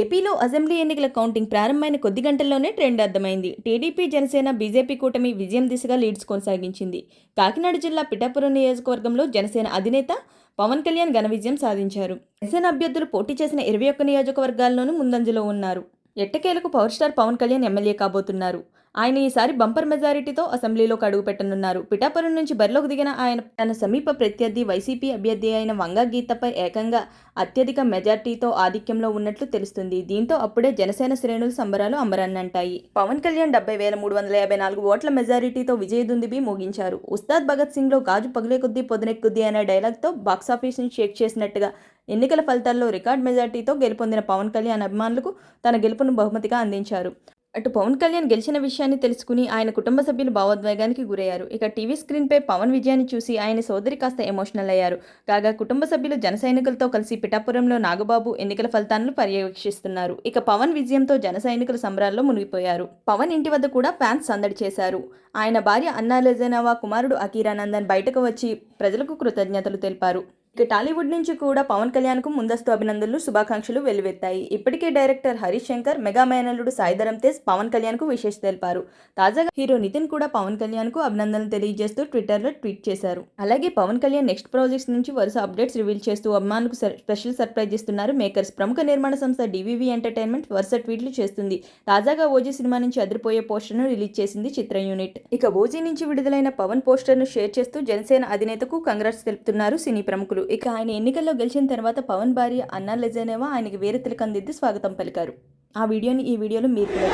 ఏపీలో అసెంబ్లీ ఎన్నికల కౌంటింగ్ ప్రారంభమైన కొద్ది గంటల్లోనే ట్రెండ్ అర్థమైంది. టీడీపీ జనసేన బీజేపీ కూటమి విజయం దిశగా లీడ్స్ కొనసాగించింది. కాకినాడ జిల్లా పిఠాపురం నియోజకవర్గంలో జనసేన అధినేత పవన్ కళ్యాణ్ ఘన విజయం సాధించారు. జనసేన అభ్యర్థులు పోటీ చేసిన ఇరవై ఒక్క నియోజకవర్గాల్లోనూ ముందంజలో ఉన్నారు. ఎట్టకేలకు power star Pawan Kalyan MLA కాబోతున్నారు. ఆయన ఈసారి బంపర్ మెజారిటీతో అసెంబ్లీలోకి అడుగుపెట్టనున్నారు పిఠాపురం నుంచి బరిలోకి దిగిన ఆయన తన సమీప ప్రత్యర్థి వైసీపీ అభ్యర్థి అయిన వంగ గీతపై ఏకంగా అత్యధిక మెజార్టీతో ఆధిక్యంలో ఉన్నట్లు తెలుస్తుంది. దీంతో అప్పుడే జనసేన శ్రేణులు సంబరాలు అమరన్నంటాయి. పవన్ కళ్యాణ్ డెబ్బై వేల మూడు వందల యాభై నాలుగు ఓట్ల మెజారిటీతో విజయదుందిబి ముగించారు. ఉస్తాద్ భగత్ సింగ్లో గాజు పగిలే కొద్దీ పొదనెక్కుద్ది అనే డైలాగ్తో బాక్సాఫీస్ని షేక్ చేసినట్టుగా ఎన్నికల ఫలితాల్లో రికార్డ్ మెజార్టీతో గెలుపొందిన పవన్ కళ్యాణ్ అభిమానులకు తన గెలుపును బహుమతిగా అందించారు. అటు పవన్ కళ్యాణ్ గెలిచిన విషయాన్ని తెలుసుకుని ఆయన కుటుంబ సభ్యులు భావోద్వేగానికి గురయ్యారు. ఇక టీవీ స్క్రీన్పై పవన్ విజయాన్ని చూసి ఆయన సోదరి కాస్త ఎమోషనల్ అయ్యారు. కాగా కుటుంబ సభ్యులు జన సైనికులతో కలిసి పిఠాపురంలో నాగబాబు ఎన్నికల ఫలితాలను పర్యవేక్షిస్తున్నారు. ఇక పవన్ విజయంతో జన సైనికుల సంబరాల్లో మునిగిపోయారు. పవన్ ఇంటి వద్ద కూడా ఫ్యాన్స్ సందడి చేశారు. ఆయన భార్య అన్నా లెజనవా కుమారుడు అకీరానందన్ బయటకు వచ్చి ప్రజలకు కృతజ్ఞతలు తెలిపారు. ఇక టాలీవుడ్ నుంచి కూడా పవన్ కళ్యాణ్కు ముందస్తు అభినందనలు శుభాకాంక్షలు వెల్లువెత్తాయి. ఇప్పటికే డైరెక్టర్ హరీష్ శంకర్ మెగా మేనల్లుడు సాయిధరం తేజ్ పవన్ కళ్యాణ్కు విశేష తెలిపారు. తాజాగా హీరో నితిన్ కూడా పవన్ కళ్యాణ్కు అభినందనలు తెలియజేస్తూ ట్విట్టర్లో ట్వీట్ చేశారు. అలాగే పవన్ కళ్యాణ్ నెక్స్ట్ ప్రాజెక్ట్స్ నుంచి వరుస అప్డేట్స్ రివీల్ చేస్తూ అభిమానులకు స్పెషల్ సర్ప్రైజ్ ఇస్తున్నారు. మేకర్స్ ప్రముఖ నిర్మాణ సంస్థ డివివి ఎంటర్టైన్మెంట్ వరుస ట్వీట్లు చేస్తుంది. తాజాగా ఓజీ సినిమా నుంచి అదిరిపోయే పోస్టర్ను రిలీజ్ చేసింది చిత్ర యూనిట్. ఇక ఓజీ నుంచి విడుదలైన పవన్ పోస్టర్ను షేర్ చేస్తూ జనసేన అధినేతకు కంగ్రాట్స్ తెలుపుతున్నారు సినీ ప్రముఖులు. ఇక ఆయన ఎన్నికల్లో గెలిచిన తర్వాత పవన్ భార్య అన్నా లెజనేవా ఆయనకి వేరే తిలకందిద్ది స్వాగతం పలికారు ఆ వీడియోని ఈ వీడియోలో మీరు కూడా